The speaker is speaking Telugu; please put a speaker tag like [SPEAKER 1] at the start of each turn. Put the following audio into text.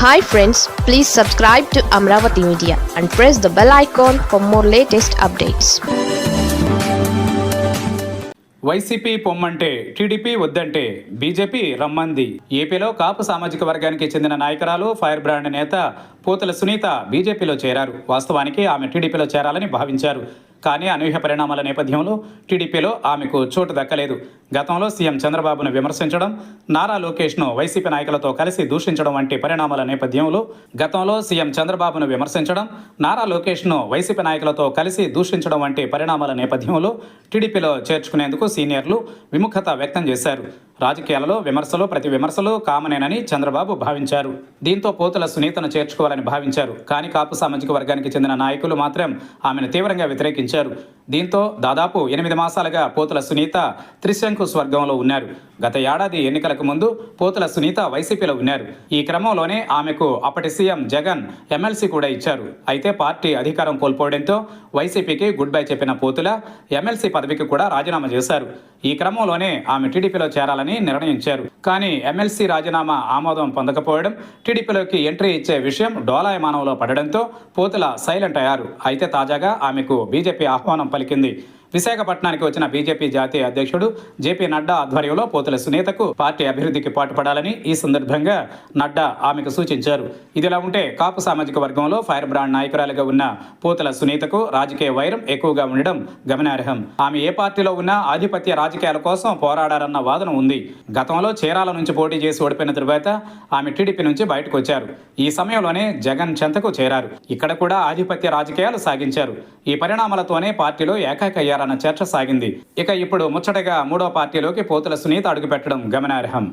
[SPEAKER 1] Hi friends please subscribe to Amaravati media and press the bell icon for more latest updates
[SPEAKER 2] YCP పొమ్మంటే టీడీపీ వద్దంటే బీజేపీ రమ్మంది. ఏపీలో కాపు సామాజిక వర్గానికి చెందిన నాయకురాలు ఫైర్ బ్రాండ్ నేత పోతల సునీత బీజేపీలో చేరారు. వాస్తవానికి ఆమె టీడీపీలో చేరాలని భావించారు. కానీ అనూహ్య పరిణామాల నేపథ్యంలో టీడీపీలో ఆమెకు చోటు దక్కలేదు. గతంలో సీఎం చంద్రబాబును విమర్శించడం నారా లోకేష్ను వైసీపీ నాయకులతో కలిసి దూషించడం వంటి పరిణామాల నేపథ్యంలో గతంలో సీఎం చంద్రబాబును విమర్శించడం నారా లోకేష్ను వైసీపీ నాయకులతో కలిసి దూషించడం వంటి పరిణామాల నేపథ్యంలో టీడీపీలో చేర్చుకునేందుకు సీనియర్లు విముఖత వ్యక్తం చేశారు. రాజకీయాలలో విమర్శలు ప్రతి విమర్శలు కామనేనని చంద్రబాబు భావించారు. దీంతో పోతుల సునీతను చేర్చుకోవాలని భావించారు. కానీ కాపు సామాజిక వర్గానికి చెందిన నాయకులు మాత్రం ఆమెను తీవ్రంగా వ్యతిరేకించారు. దీంతో దాదాపు ఎనిమిది మాసాలుగా పోతుల సునీత త్రిశంకు స్వర్గంలో ఉన్నారు. గత ఏడాది ఎన్నికలకు ముందు పోతుల సునీత వైసీపీలో ఉన్నారు ఈ క్రమంలోనే ఆమెకు అప్పటి సీఎం జగన్ ఎమ్మెల్సీ కూడా ఇచ్చారు. అయితే పార్టీ అధికారం కోల్పోవడంతో వైసీపీకి గుడ్ బై చెప్పిన పోతుల ఎమ్మెల్సీ పదవికి కూడా రాజీనామా చేశారు. ఈ క్రమంలోనే ఆమె టీడీపీలో చేరాలని నిర్ణయించారు. కానీ ఎమ్మెల్సీ రాజీనామా ఆమోదం పొందకపోవడం టీడీపీలోకి ఎంట్రీ ఇచ్చే విషయం డోలాయమానంలో పడడంతో పోతుల సైలెంట్ అయ్యారు. అయితే తాజాగా ఆమెకు బీజేపీ ఆహ్వానం పలికింది. విశాఖపట్నానికి వచ్చిన బీజేపీ జాతీయ అధ్యక్షుడు జేపీ నడ్డా ఆధ్వర్యంలో పోతుల సునీతకు పార్టీ అభివృద్ధికి పాటుపడాలని ఈ సందర్భంగా నడ్డా ఆమెకు సూచించారు. ఇదిలా ఉంటే కాపు సామాజిక వర్గంలో ఫైర్ బ్రాండ్ నాయకురాలుగా ఉన్న పోతుల సునీతకు రాజకీయ వైరం ఎక్కువగా ఉండడం గమనార్హం. ఆమె ఏ పార్టీలో ఉన్నా ఆధిపత్య రాజకీయాల కోసం పోరాడారన్న వాదన ఉంది. గతంలో చీరాల నుంచి పోటీ చేసి ఓడిపోయిన తరువాత ఆమె టీడీపీ నుంచి బయటకు వచ్చారు ఈ సమయంలోనే జగన్ చెంతకు చేరారు. ఇక్కడ కూడా ఆధిపత్య రాజకీయాలు సాగించారు. ఈ పరిణామాలతోనే పార్టీలో ఏకాకయ్యారన్న చర్చ సాగింది. ఇక ఇప్పుడు ముచ్చటగా మూడో పార్టీలోకి పోతుల సునీత అడుగుపెట్టడం గమనార్హం.